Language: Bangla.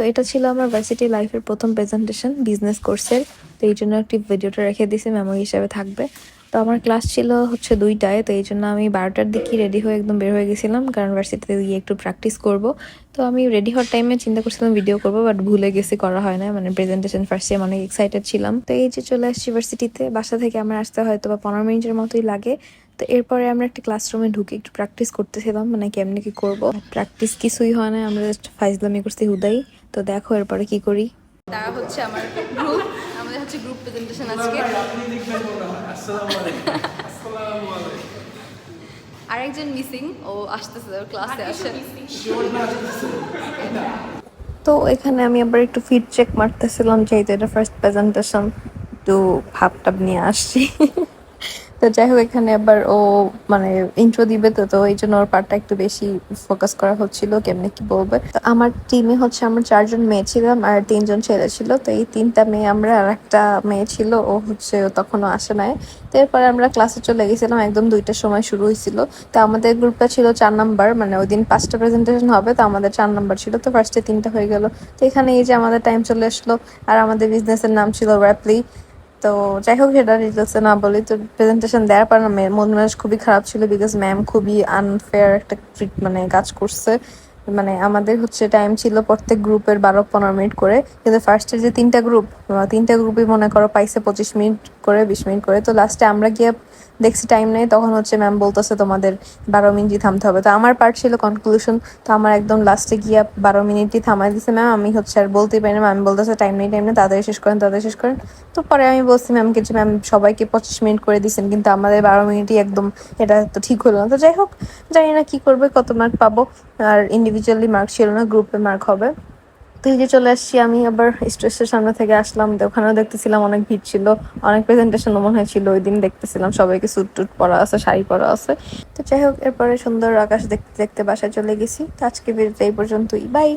তো এটা ছিল আমার ভার্সিটি লাইফের প্রথম প্রেজেন্টেশন বিজনেস কোর্সের তো এই জন্য একটি ভিডিওটা রেখে দিয়েছি মেমোরি হিসাবে থাকবে। তো আমার ক্লাস ছিল হচ্ছে দুইটায়, তো এই জন্য আমি বারোটার দিকেই রেডি হয়ে একদম বের হয়ে গেছিলাম, কারণ ভার্সিটিতে গিয়ে একটু প্র্যাকটিস করব। তো আমি রেডি হওয়ার টাইমে চিন্তা করছিলাম ভিডিও করব বাট ভুলে গেছি করা হয় না মানে প্রেজেন্টেশন ফার্স্ট টাইম অনেক এক্সাইটেড ছিলাম। তো এই যে চলে আসছি ভার্সিটিতে বাসা থেকে আমার আসতে হয়তো বা পনেরো মিনিটের মতোই লাগে। তো এরপরে আমরা একটা ক্লাসরুমে ঢুকে একটু প্র্যাকটিস করতেছিলাম মানে কেমনি কি করব। প্র্যাকটিস কিছুই হয় না, আমরা জাস্ট ফাইজলামি করছি হুদাই। তো দেখো এরপরে কি করি। তারা হচ্ছে আমার গ্রুপ হচ্ছে গ্রুপ প্রেজেন্টেশন আজকে। আরেকজন মিসিং ও আসতেছে ওর ক্লাসে আসে তো এখানে আমি আবার একটু ফিড চেক মারতেছিলাম যেহেতু এটা ফার্স্ট প্রেজেন্টেশন একটু ভাবটাব নিয়ে আসছি। তো যাই হোক, এখানে আবার ও মানে ইন্ট্রো দিবে, তো তো এই জন্য ওর পার্টটা একটু বেশি ফোকাস করা হচ্ছিল, কেমনে কি বলবে। তো আমার টিমে হচ্ছে আমরা চারজন মেয়ে ছিলাম আর তিনজন ছেলে ছিল। তো এই তিনটা মেয়ে আমরা আর একটা মেয়ে ছিল, ও হচ্ছে তখনও আসে নাই। তো এরপরে আমরা ক্লাসে চলে গেছিলাম, একদম দুইটার সময় শুরু হয়েছিল। তো আমাদের গ্রুপটা ছিল চার নাম্বার মানে ওই দিন পাঁচটা প্রেজেন্টেশন হবে, তো আমাদের চার নাম্বার ছিল। তো ফার্স্টে তিনটা হয়ে গেল। তো এখানে এই যে আমাদের টাইম চলে আসলো, আর আমাদের বিজনেসের নাম ছিল র্যাপলি তো যাই হোক, সেটা ডিটেলসে না বলি তো প্রেজেন্টেশন দেওয়ার পর মন মেজাজ খুবই খারাপ ছিল বিকজ ম্যাম খুবই আনফেয়ার একটা ট্রিট মানে কাজ করছে। মানে আমাদের হচ্ছে টাইম ছিল প্রত্যেক গ্রুপের বারো পনেরো মিনিট করে। কিন্তু ফার্স্টে যে তিনটা গ্রুপ তিনটা গ্রুপই মনে করো পাইছে পঁচিশ মিনিট করে, বিশ মিনিট করে। তো লাস্টে আমরা গিয়ে দেখছি টাইম নেই, তখন হচ্ছে ম্যাম বলতেছে তোমাদের বারো মিনিটই থামতে হবে। তো আমার পার্ট ছিল কনক্লুশন তো আমার একদম লাস্টে গিয়ে বারো মিনিটই থামাই দিছে ম্যাম আমি হচ্ছে আর বলতেই পারি না ম্যাম বলতেছে টাইম নেই টাইম নেই, তাড়াতাড়ি শেষ করেন, তাড়াতাড়ি শেষ করেন। তো পরে আমি বলছি ম্যামকে যে ম্যাম সবাইকে পঁচিশ মিনিট করে দিয়েছেন কিন্তু আমাদের বারো মিনিটই একদম এটা তো ঠিক হলো না। তো যাই হোক, জানি না কি করবে, কত মার্ক পাবো। আর ইন্ডিভিজুয়ালি মার্ক ছিল না গ্রুপে মার্ক হবে। তো এই যে চলে আসছি, আমি আবার স্টেজের সামনে থেকে আসলাম। ওখানেও দেখতেছিলাম অনেক ভিড় ছিল, অনেক প্রেজেন্টেশন মনে হয়েছিল ওই দিন দেখতেছিলাম। সবাইকে স্যুট টুট পরা আছে, শাড়ি পরা আছে। তো যাই হোক, এরপরে সুন্দর আকাশ দেখতে দেখতে বাসায় চলে গেছি। তো আজকে ভিডিওটা এই পর্যন্তই। বাই